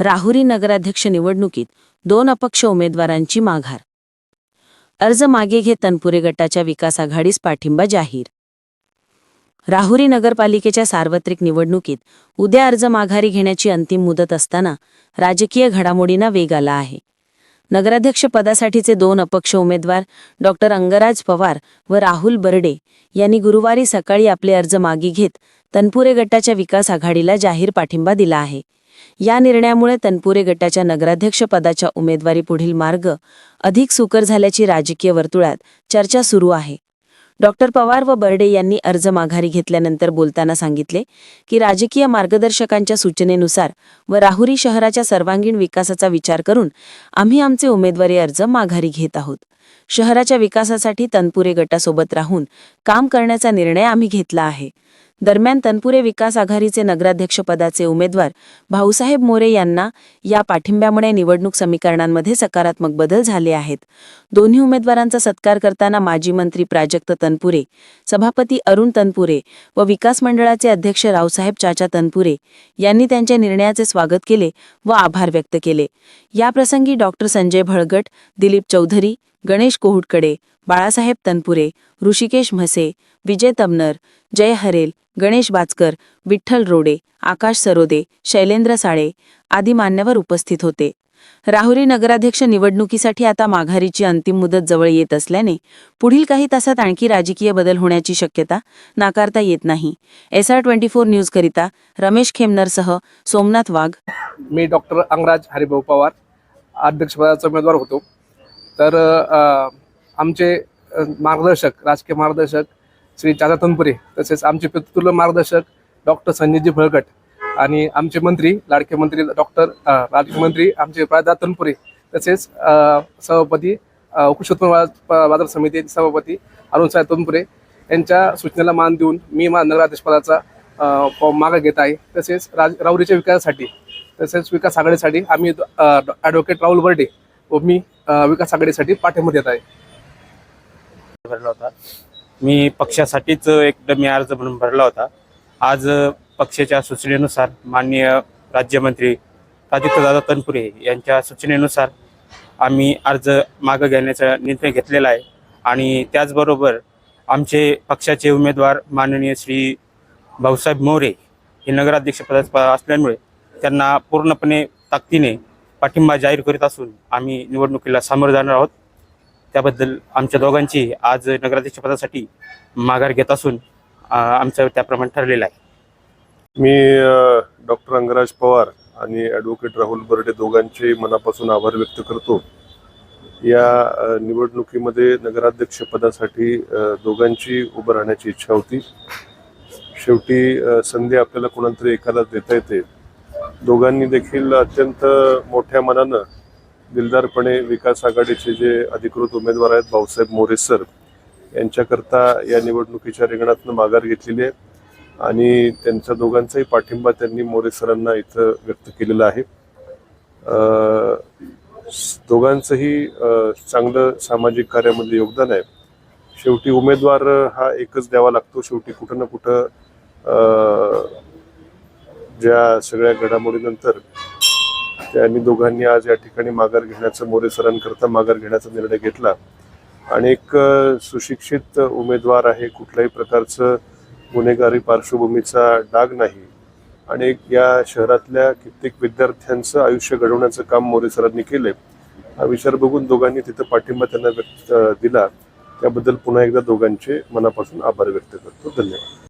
राहुरी नगराध्यक्ष निवडणुकीत दोन अपक्ष उमेदवारांची माघार. अर्ज मागे घेत तनपुरे गटाच्या विकास आघाडीस पाठिंबा जाहीर. राहुरी नगरपालिकेच्या सार्वत्रिक निवडणुकीत उद्या अर्ज माघारी घेण्याची अंतिम मुदत असताना राजकीय घडामोडींना वेग आला आहे. नगराध्यक्ष पदासाठीचे दोन अपक्ष उमेदवार डॉक्टर अंगराज पवार व राहुल बर्डे यांनी गुरुवारी सकाळी आपले अर्ज मागे घेत तनपुरे गटाच्या विकास आघाडीला जाहीर पाठिंबा दिला आहे. या निर्णयामुळे तनपुरे गटाच्या नगराध्यक्षपदाच्या उमेदवारी पुढील मार्ग अधिक सुकर झाल्याची राजकीय वर्तुळात चर्चा सुरू आहे. डॉक्टर पवार व बर्डे यांनी अर्ज माघारी घेतल्यानंतर बोलताना सांगितले की राजकीय मार्गदर्शकांच्या सूचनेनुसार व राहुरी शहराच्या सर्वांगीण विकासाचा विचार करून आम्ही आमचे उमेदवारी अर्ज माघारी घेत आहोत. शहराच्या विकासासाठी तनपुरे गटासोबत राहून काम करण्याचा निर्णय आम्ही घेतला आहे. दरम्यान तनपुरे विकास आघाडीचे नगराध्यक्षपदाचे उमेदवार भाऊसाहेब मोरे यांना या पाठिंब्यामुळे निवडणूक समीकरणांमध्ये सकारात्मक बदल झाले आहेत. दोन्ही उमेदवारांचा सत्कार करताना माजी मंत्री प्राजक्त तनपुरे सभापती अरुण तनपुरे व विकास मंडळाचे अध्यक्ष रावसाहेब चाचा तनपुरे यांनी त्यांच्या निर्णयाचे स्वागत केले व आभार व्यक्त केले. याप्रसंगी डॉक्टर संजय भळगट दिलीप चौधरी गणेश कोहुटकडे बाळासाहेब तनपुरे ऋषिकेश म्हसे विजय तमनर जय हरेल गणेश बाचकर विठ्ठल रोडे आकाश सरोदे शैलेंद्र साळे आदी मान्यवर उपस्थित होते. राहुरी नगराध्यक्ष निवडणुकीसाठी आता माघारीची अंतिम मुदत जवळ येत असल्याने पुढील काही तासात आणखी राजकीय बदल होण्याची शक्यता नाकारता येत नाही. एस आर ट्वेंटी फोर न्यूजकरिता रमेश खेमनरसह सोमनाथ वाघ. मी डॉक्टर अंगराज हरिभाऊ पवार अध्यक्षपदाचा उमेदवार होतो. तर आमचे मार्गदर्शक राजकीय मार्गदर्शक श्री चाचा तनपुरे तसेच आमचे पितृत्व मार्गदर्शक डॉक्टर संजयजी फळकट आणि आमचे मंत्री लाडके मंत्री डॉक्टर अ, लाडके मंत्री आमचे प्रादा तनपुरे तसेच सभापती अ, कृषी उत्पन्न बाजार समितीचे समिती सभापती अरुणसाहेब तनपुरे यांच्या सूचनेला मान देऊन मी मा नगराध्यक्षपदाचा फॉर्म मागे घेत आहे. तसेच राज राऊरीच्या विकासासाठी तसेच विकास आघाडीसाठी आम्ही ॲडव्होकेट राहुल बर्डे मी विकास आघाडीसाठी पाठिंबा देत आहे भरला होता. मी पक्षासाठीच एकदम मी अर्ज म्हणून भरला होता. आज पक्षाच्या सूचनेनुसार माननीय राज्यमंत्री दादा तनपुरे यांच्या सूचनेनुसार आम्ही अर्ज मागं घेण्याचा निर्णय घेतलेला आहे. आणि त्याचबरोबर आमचे पक्षाचे उमेदवार माननीय श्री भाऊसाहेब मोरे हे नगराध्यक्षपदा असल्यामुळे त्यांना पूर्णपणे ताकदीने पाठिंबा जाहीर करीत असून आम्ही निवडणुकीला सामोरं जाणार आहोत. त्याबद्दल आमच्या दोघांची आज नगराध्यक्षपदासाठी माघार घेत असून आमचं त्याप्रमाणे ठरलेलं आहे. मी डॉक्टर अंगराज पवार आणि ॲडव्होकेट राहुल बर्डे दोघांचे मनापासून आभार व्यक्त करतो. या निवडणुकीमध्ये नगराध्यक्षपदासाठी दोघांची उभं राहण्याची इच्छा होती. शेवटी संधी आपल्याला कोणाला तरी एकाला देता येते. दोघांनी देखील अत्यंत मोठ्या मनानं दिलदारपणे विकास आघाडीचे जे अधिकृत उमेदवार आहेत भाऊसाहेब मोरे सर यांच्याकरता या निवडणुकीच्या रिंगणातनं माघार घेतलेली आहे. आणि त्यांच्या दोघांचाही पाठिंबा त्यांनी मोरे सरांना इथं व्यक्त केलेला आहे. दोघांचंही चांगलं सामाजिक कार्यामध्ये योगदान आहे. शेवटी उमेदवार हा एकच द्यावा लागतो. शेवटी कुठं ना कुठं ज्या सगळ्या घडामोडीनंतर त्यांनी दोघांनी आज या ठिकाणी माघार घेण्याचं मोरे सरांकरता माघार घेण्याचा निर्णय घेतला. आणि एक सुशिक्षित उमेदवार आहे कुठल्याही प्रकारचं गुन्हेगारी पार्श्वभूमीचा डाग नाही. आणि एक या शहरातल्या कित्येक विद्यार्थ्यांचं आयुष्य घडवण्याचं काम मोरे सरांनी केले हा विचार बघून दोघांनी तिथं पाठिंबा त्यांना व्यक्त दिला. त्याबद्दल पुन्हा एकदा दोघांचे मनापासून आभार व्यक्त करतो. धन्यवाद.